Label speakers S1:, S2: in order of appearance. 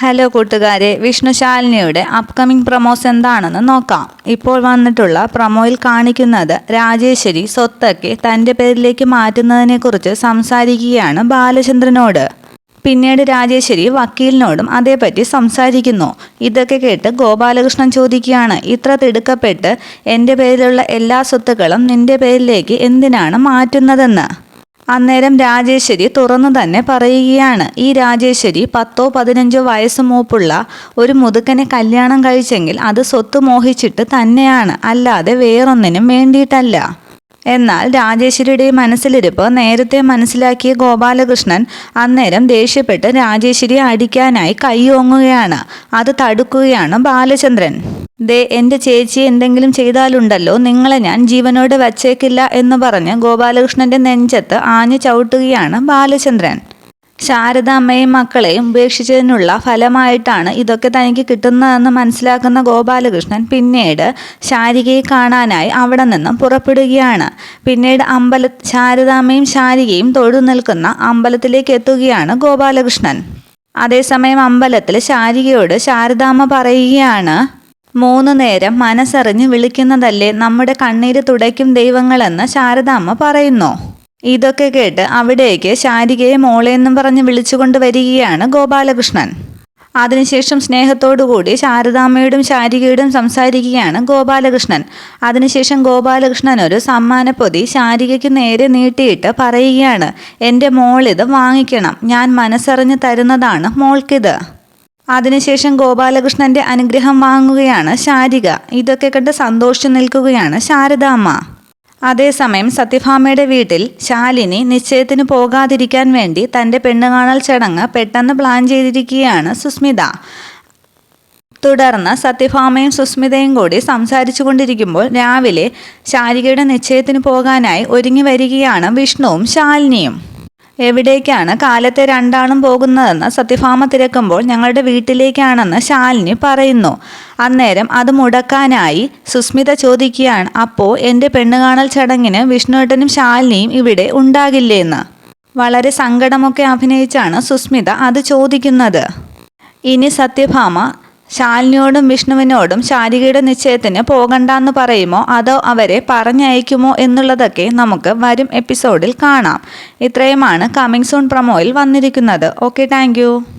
S1: Hello കൂട്ടുകാരെ. വിഷ്ണുശാലിനിയുടെ upcoming promos എന്താണെന്ന് നോക്കാം. ഇപ്പോൾ വന്നിട്ടുള്ള പ്രൊമോയിൽ കാണിക്കുന്നത് രാജേശ്വരി സ്വത്തൊക്കെ തന്റെ പേരിലേക്ക് മാറ്റുന്നതിനെക്കുറിച്ച് സംസാരിക്കുകയാണ് ബാലചന്ദ്രനോട്. പിന്നീട് രാജേശ്വരി വക്കീലിനോടും അതേപറ്റി സംസാരിക്കുന്നു. ഇതൊക്കെ കേട്ട് ഗോപാലകൃഷ്ണൻ ചോദിക്കുകയാണ് ഇത്ര തിടുക്കപ്പെട്ട് എന്റെ പേരിലുള്ള എല്ലാ സ്വത്തുക്കളും നിന്റെ പേരിലേക്ക് എന്തിനാണ് മാറ്റുന്നതെന്ന്? അന്നേരം രാജേശ്വരി തുറന്നു തന്നെ പറയുകയാണ് ഈ രാജേശ്വരി പത്തോ പതിനഞ്ചോ വയസ്സ് മൂപ്പുള്ള ഒരു മുതുക്കനെ കല്യാണം കഴിച്ചെങ്കിൽ അത് സ്വത്ത് മോഹിച്ചിട്ട് തന്നെയാണ് അല്ലാതെ വേറൊന്നിനും വേണ്ടിയിട്ടല്ല എന്നാൽ രാജേശ്വരിയുടെ മനസ്സിലിരിപ്പ് നേരത്തെ മനസ്സിലാക്കിയ ഗോപാലകൃഷ്ണൻ അന്നേരം ദേഷ്യപ്പെട്ട് രാജേശ്വരിയെ അടിക്കാനായി കൈയോങ്ങുകയാണ്. അത് തടുക്കുകയാണ് ബാലചന്ദ്രൻ. ദേ എന്റെ ചേച്ചി എന്തെങ്കിലും ചെയ്താലുണ്ടല്ലോ നിങ്ങളെ ഞാൻ ജീവനോട് വച്ചേക്കില്ല എന്ന് പറഞ്ഞ് ഗോപാലകൃഷ്ണന്റെ നെഞ്ചത്ത് ആഞ്ഞു ചവിട്ടുകയാണ് ബാലചന്ദ്രൻ. ശാരദ അമ്മയും മക്കളെയും ഉപേക്ഷിച്ചതിനുള്ള ഫലമായിട്ടാണ് ഇതൊക്കെ തനിക്ക് കിട്ടുന്നതെന്ന് മനസ്സിലാക്കുന്ന ഗോപാലകൃഷ്ണൻ പിന്നീട് ശാരികയെ കാണാനായി അവിടെ നിന്നും പുറപ്പെടുകയാണ്. പിന്നീട് അമ്പല ശാരദാമ്മയും ശാരികയും തൊഴു നിൽക്കുന്ന അമ്പലത്തിലേക്ക് എത്തുകയാണ് ഗോപാലകൃഷ്ണൻ. അതേസമയം അമ്പലത്തിൽ ശാരികയോട് ശാരദാമ്മ പറയുകയാണ് മൂന്ന് നേരം മനസ്സറിഞ്ഞ് വിളിക്കുന്നതല്ലേ നമ്മുടെ കണ്ണീര് തുടയ്ക്കും ദൈവങ്ങളെന്ന് ശാരദാമ്മ പറയുന്നു. ഇതൊക്കെ കേട്ട് അവിടേക്ക് ശാരികയെ മോളെന്നും പറഞ്ഞ് വിളിച്ചുകൊണ്ട് വരികയാണ് ഗോപാലകൃഷ്ണൻ. അതിനുശേഷം സ്നേഹത്തോടുകൂടി ശാരദാമ്മയോടും ശാരികയോടും സംസാരിക്കുകയാണ് ഗോപാലകൃഷ്ണൻ. അതിനുശേഷം ഗോപാലകൃഷ്ണൻ ഒരു സമ്മാനപ്പൊതി ശാരികയ്ക്ക് നേരെ നീട്ടിയിട്ട് പറയുകയാണ് എന്റെ മോളിത് വാങ്ങിക്കണം. ഞാൻ മനസ്സറിഞ്ഞ് തരുന്നതാണ് മോൾക്കിത്. അതിനുശേഷം ഗോപാലകൃഷ്ണന്റെ അനുഗ്രഹം വാങ്ങുകയാണ് ശാരിക. ഇതൊക്കെ കണ്ട് സന്തോഷിച്ചു നിൽക്കുകയാണ് ശാരദാമ്മ അതേസമയം സത്യഭാമയുടെ വീട്ടിൽ ശാലിനി നിശ്ചയത്തിന് പോകാതിരിക്കാൻ വേണ്ടി തന്റെ പെണ്ണുകാണൽ ചടങ്ങ് പെട്ടെന്ന് പ്ലാൻ ചെയ്തിരിക്കുകയാണ് സുസ്മിത. തുടർന്ന് സത്യഭാമയും സുസ്മിതയും കൂടി സംസാരിച്ചു കൊണ്ടിരിക്കുമ്പോൾ രാവിലെ ശാരികയുടെ നിശ്ചയത്തിന് പോകാനായി ഒരുങ്ങി വരികയാണ് വിഷ്ണുവും ശാലിനിയും. എവിടേക്കാണ്? കാലത്തെ രണ്ടാളും പോകുന്നതെന്ന് സത്യഭാമ തിരക്കുമ്പോൾ ഞങ്ങളുടെ വീട്ടിലേക്കാണെന്ന് ശാലിനി പറയുന്നു. അന്നേരം അത് മുടക്കാനായി സുസ്മിത ചോദിക്കുകയാണ് അപ്പോൾ എന്റെ പെണ്ണുകാണൽ ചടങ്ങിന് വിഷ്ണുവേട്ടനും ശാലിനിയും ഇവിടെ ഉണ്ടാകില്ലേന്ന്? വളരെ സങ്കടമൊക്കെ അഭിനയിച്ചാണ് സുസ്മിത അത് ചോദിക്കുന്നത്. ഇനി സത്യഭാമ ശാലിനിയോടും വിഷ്ണുവിനോടും ശാരികയുടെ നിശ്ചയത്തിന് പോകണ്ടെന്ന് പറയുമോ? അതോ അവരെ പറഞ്ഞയക്കുമോ എന്നുള്ളതൊക്കെ നമുക്ക് വരും എപ്പിസോഡിൽ കാണാം. ഇത്രയുമാണ് കമ്മിങ് സൂൺ പ്രൊമോയിൽ വന്നിരിക്കുന്നത്. Okay thank